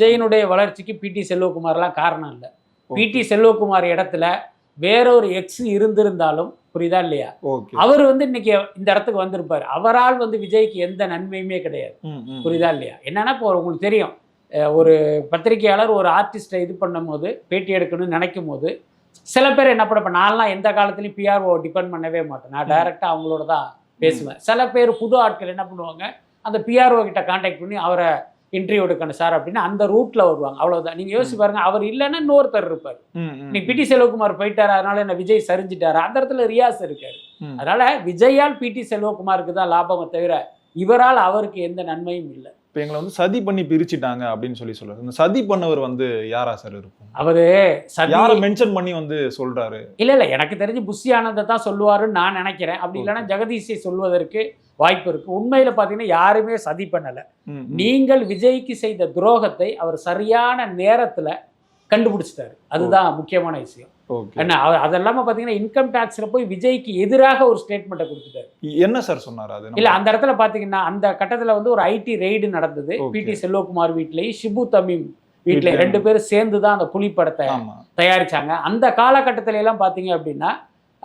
விஜயனுடைய வளர்ச்சிக்கு பிடி செல்வகுமார்லாம் காரணம் இல்லை. பிடி செல்வகுமார் இடத்துல வேறொரு எக்ஸ் இருந்திருந்தாலும் புரியுதா இல்லையா? அவர் வந்து இன்னைக்கு இந்த இடத்துக்கு வந்திருப்பார். அவரால் வந்து விஜய்க்கு எந்த நன்மையுமே கிடையாது. புரியுதா இல்லையா? என்னன்னா இப்போ உங்களுக்கு தெரியும். ஒரு பத்திரிகையாளர் ஒரு ஆர்டிஸ்ட்டை இது பண்ணும்போது பேட்டி எடுக்கணும்னு நினைக்கும் போது சில பேர் என்ன பண்ண நான்லாம் எந்த காலத்துலையும் பிஆர்ஓ டிபெண்ட் பண்ணவே மாட்டேன். நான். டைரெக்டாக அவங்களோட தான் பேசுவேன். சில பேர் புது ஆட்கள் என்ன பண்ணுவாங்க அந்த பிஆர்ஓ கிட்ட காண்டாக்ட் பண்ணி அவரை இன்டர்வியூ எடுக்கணும் சார் அப்படின்னு அந்த ரூட்ல வருவாங்க. அவ்வளவுதான். நீங்க யோசிச்சு பாருங்க அவர் இல்லைன்னா இன்னொருத்தர் இருப்பார். நீ பிடி செல்வகுமார் போயிட்டாரு அதனால என்ன விஜய் சரிஞ்சிட்டாரு? அந்த இடத்துல ரியாஸ் இருக்காரு. அதனால விஜயால் பிடி செல்வகுமாருக்கு தான் லாபமே தவிர இவரால் அவருக்கு எந்த நன்மையும் இல்லை. இப்போ எங்களை வந்து சதி பண்ணி பிரிச்சுட்டாங்க அப்படின்னு சொல்லி சொல்றாரு. இந்த சதி பண்ணவர் வந்து யாரா சார் இருக்கும்? அவரு யாரை மென்ஷன் பண்ணி வந்து சொல்றாரு? இல்ல இல்ல எனக்கு தெரிஞ்சு புஷி ஆனந்தை தான் சொல்லுவாருன்னு நான் நினைக்கிறேன். அப்படி இல்லைன்னா ஜெகதீஷை சொல்வதற்கு வாய்ப்பு இருக்கு. உண்மையில பாத்தீங்கன்னா யாருமே சதி பண்ணல. நீங்கள் விஜய்க்கு செய்த துரோகத்தை அவர் சரியான நேரத்துல கண்டுபிடிச்சிட்டாரு. அதுதான் முக்கியமான விஷயம். என்ன அதெல்லாம பாத்தீங்கன்னா இன்கம் டாக்ஸ்ல போய் விஜய்க்கு எதிராக ஒரு ஸ்டேட்மெண்ட்டை கொடுத்துட்டாரு. என்ன சார் சொன்னாரு அது? இல்ல அந்த இடத்துல பாத்தீங்கன்னா அந்த கட்டத்துல வந்து ஒரு ஐடி ரெய்டு நடந்தது. Okay. பிடி செல்வகுமார் வீட்லயும் ஷிபு தமீம் வீட்ல வீட்லயும். ரெண்டு பேரும் சேர்ந்து தான் அந்த புலி படத்தை தயாரிச்சாங்க. அந்த காலகட்டத்தில எல்லாம் பார்த்தீங்க அப்படின்னா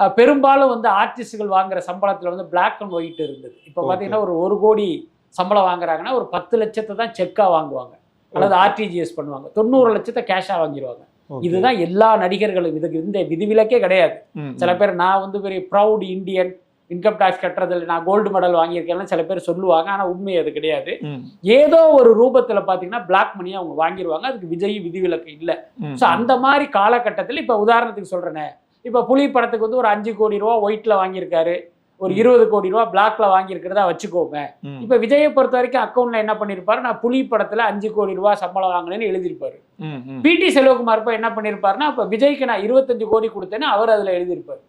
பெரும்பாலும் வந்து ஆர்டிஸ்டுகள் வாங்குற சம்பளத்தில் வந்து Black அண்ட் ஒயிட் இருந்தது. இப்போ. பார்த்தீங்கன்னா ஒரு ஒரு கோடி சம்பளம் வாங்குறாங்கன்னா ஒரு பத்து லட்சத்தை தான் செக்காக வாங்குவாங்க. அல்லது. ஆர்டிஜிஎஸ் பண்ணுவாங்க. தொண்ணூறு லட்சத்தை கேஷாக வாங்கிடுவாங்க. இதுதான் எல்லா நடிகர்களும். இதுக்கு இந்த விதிவிலக்கே கிடையாது. சில பேர் நான் வந்து பெரிய ப்ரௌட் இந்தியன் இன்கம் டேக்ஸ் கட்டுறதில்ல நான் கோல்டு மெடல் வாங்கியிருக்கேன்னு சில பேர் சொல்லுவாங்க. ஆனால் உண்மை அது கிடையாது. ஏதோ ஒரு ரூபத்தில் பார்த்தீங்கன்னா பிளாக் மணியை அவங்க வாங்கிடுவாங்க அதுக்கு விஜய் விதிவிலக்கு இல்லை. ஸோ அந்த மாதிரி காலகட்டத்தில் இப்போ உதாரணத்துக்கு சொல்கிறேனே இப்போ புலி படத்துக்கு வந்து ஒரு அஞ்சு கோடி ரூபா ஒயிட்டில் வாங்கியிருக்காரு. ஒரு. இருபது கோடி ரூபா பிளாக்ல வாங்கியிருக்கிறதா வச்சுக்கோங்க. இப்போ விஜயை பொறுத்த வரைக்கும் அக்கௌண்ட்ல என்ன பண்ணியிருப்பாரு நான் புலி படத்தில் அஞ்சு கோடி ரூபா சம்பளம் வாங்கினேன்னு எழுதியிருப்பாரு. பிடி செல்வகுமார் இப்போ என்ன பண்ணியிருப்பாருன்னா இப்போ விஜய்க்கு நான் இருபத்தஞ்சு கோடி கொடுத்தேன்னு அவர் அதில் எழுதியிருப்பாரு.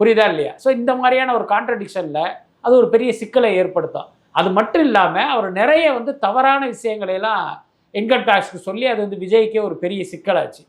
புரியுதா இல்லையா? ஸோ இந்த மாதிரியான ஒரு கான்ட்ரடிக்ஷனில் அது ஒரு பெரிய சிக்கலை ஏற்படுத்தும். அது மட்டும் இல்லாமல் அவர் நிறைய வந்து தவறான விஷயங்களை எல்லாம் இன்கம் டேக்ஸ்க்கு சொல்லி அது வந்து விஜய்க்கே ஒரு பெரிய சிக்கலாச்சு.